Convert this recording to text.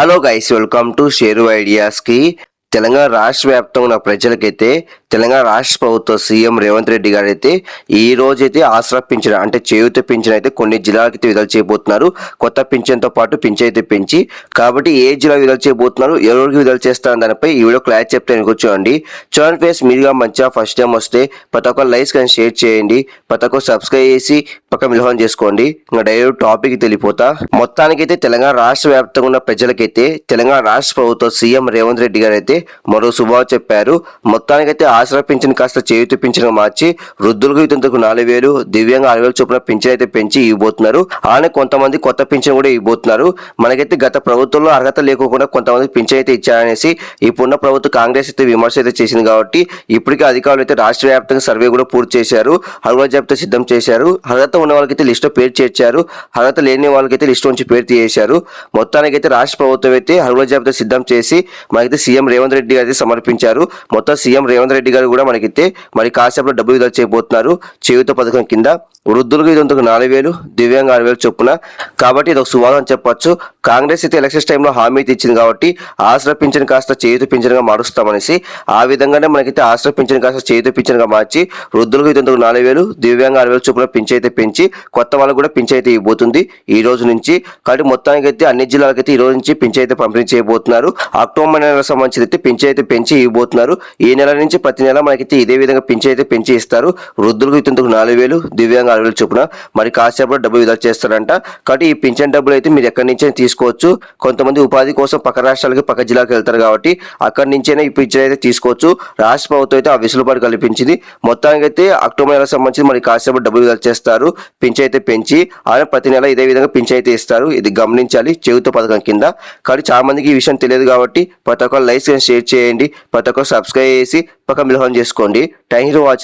Hello guys welcome to share ఐడియాస్కి Telangana రాష్ట్ర వ్యాప్తంగా ఉన్న ప్రజలకైతే తెలంగాణ రాష్ట్ర ప్రభుత్వ సీఎం రేవంత్ రెడ్డి గారు అయితే ఈ రోజైతే ఆసరా పింఛన్ అంటే చేయూత పింఛన్ అయితే కొన్ని జిల్లాలకైతే విడుదల చేయబోతున్నారు. కొత్త పింఛన్తో పాటు పింఛన్ అయితే పెంచి కాబట్టి ఏ జిల్లా విడుదల చేయబోతున్నారు ఎవరికి విడుదల చేస్తారు దానిపై ఈ వీడియో క్లాస్ చెప్తాను కూర్చోండి చూడండి. ఫేస్ మీరుగా మంచిగా ఫస్ట్ టైం వస్తే ప్రతి ఒక్క లైక్స్ కానీ షేర్ చేయండి. ప్రతి ఒక్క సబ్స్క్రైబ్ చేసి పక్క మిలహం చేసుకోండి. ఇంకా డైరెక్ట్ టాపిక్ తెలిపోతా మొత్తానికైతే తెలంగాణ రాష్ట్ర వ్యాప్తంగా ఉన్న ప్రజలకైతే తెలంగాణ రాష్ట్ర ప్రభుత్వ సీఎం రేవంత్ రెడ్డి గారు అయితే మరో శుభావ చెప్పారు మొత్తానికైతే ఆసరా పింఛన్ కాస్త చేయుతి పింఛన్ మార్చి వృద్ధులకు ఇతంతకు నాలుగు వేలు దివ్యంగా ఆరు వేలు చొప్పున పింఛన్ అయితే పెంచి ఇవ్వబోతున్నారు. అలానే కొంతమంది కొత్త పింఛన్ కూడా ఇవ్వబోతున్నారు. మనకైతే గత ప్రభుత్వంలో అర్హత లేకుండా కొంతమంది పింఛన్ అయితే ఇచ్చారనేసి ఇప్పుడున్న ప్రభుత్వ కాంగ్రెస్ అయితే విమర్శ అయితే చేసింది కాబట్టి ఇప్పటికే అధికారులు అయితే రాష్ట్ర వ్యాప్తంగా సర్వే కూడా పూర్తి చేశారు. అర్హత జాబితా సిద్ధం చేశారు. అర్హత ఉన్న వాళ్ళకైతే లిస్టు పేరు చేర్చారు. అర్హత లేని వాళ్ళకైతే లిస్టు నుంచి పేరు తీసేశారు. మొత్తానికైతే రాష్ట్ర ప్రభుత్వం అయితే అర్హత జాబితా సిద్ధం చేసి మనకైతే సీఎం రేవంత్ రెడ్డి గారు సమర్పించారు. మొత్తం సీఎం రేవంత్ రెడ్డి గారు కూడా మనకైతే మరి కాసేపులో డబ్బులు విడుదల చేయబోతున్నారు. చేయుత పథకం కింద వృద్ధులకు ఇది నాలుగు వేలు దివ్యాంగ ఆరు వేలు చొప్పున. కాబట్టి ఇది ఒక సువాదం చెప్పచ్చు. కాంగ్రెస్ అయితే ఎలక్షన్స్ టైంలో హామీ అయితే ఇచ్చింది కాబట్టి ఆసరా పింఛన్ కాస్త చేయుత పింఛన్గా మారుస్తామనేసి ఆ విధంగానే మనకైతే ఆసరా పింఛన్ కాస్త చేయుత పింఛన్గా మార్చి వృద్ధులకు ఇది నాలుగు వేలు దివ్యాంగ ఆరు వేలు చొప్పున అయితే పెంచి కొత్త వాళ్ళకు కూడా పింఛ అయితే ఇవ్వబోతుంది. ఈ రోజు నుంచి కాబట్టి మొత్తానికి అయితే అన్ని జిల్లాలకైతే ఈ రోజు నుంచి పింఛ అయితే పంపిణీ చేయబోతున్నారు. అక్టోబర్ నెల సంబంధించి అయితే పింఛ అయితే పెంచి ఇవ్వబోతున్నారు. ఈ నెల నుంచి ప్రతి నెల మనకైతే ఇదే విధంగా పింఛ అయితే పెంచి ఇస్తారు. వృద్ధులకు ఇంతకు నాలుగు వేలు దివ్యాంగ ఆరు వేలు చొప్పున మరి కాసేపు డబ్బులు విడుదల చేస్తారంట. కాబట్టి ఈ పింఛన్ డబ్బులు అయితే మీరు ఎక్కడి నుంచి తీసుకోవచ్చు. కొంతమంది ఉపాధి కోసం పక్క రాష్ట్రాలకి పక్క జిల్లాకి వెళ్తారు కాబట్టి అక్కడి నుంచైనా ఈ పింఛన్ అయితే తీసుకోవచ్చు. రాష్ట్ర ప్రభుత్వం అయితే ఆ వెసులుబాటు కల్పించింది. మొత్తానికి అయితే అక్టోబర్ నెల సంబంధించి మరి కాసేపు డబ్బులు విడుదల చేస్తారు. పింఛన్ అయితే పెంచి ఆయన ప్రతి నెల ఇదే విధంగా పింఛన్ అయితే ఇస్తారు. ఇది గమనించాలి. చెవితో పథకం కింద. కానీ చాలా మందికి ఈ విషయం తెలియదు కాబట్టి ప్రతి ఒక్క లైక్స్ షేర్ చేయండి. ప్రతి ఒక్క సబ్స్క్రైబ్ చేసి పక్క మిలహం చేసుకోండి. Thank you for watching.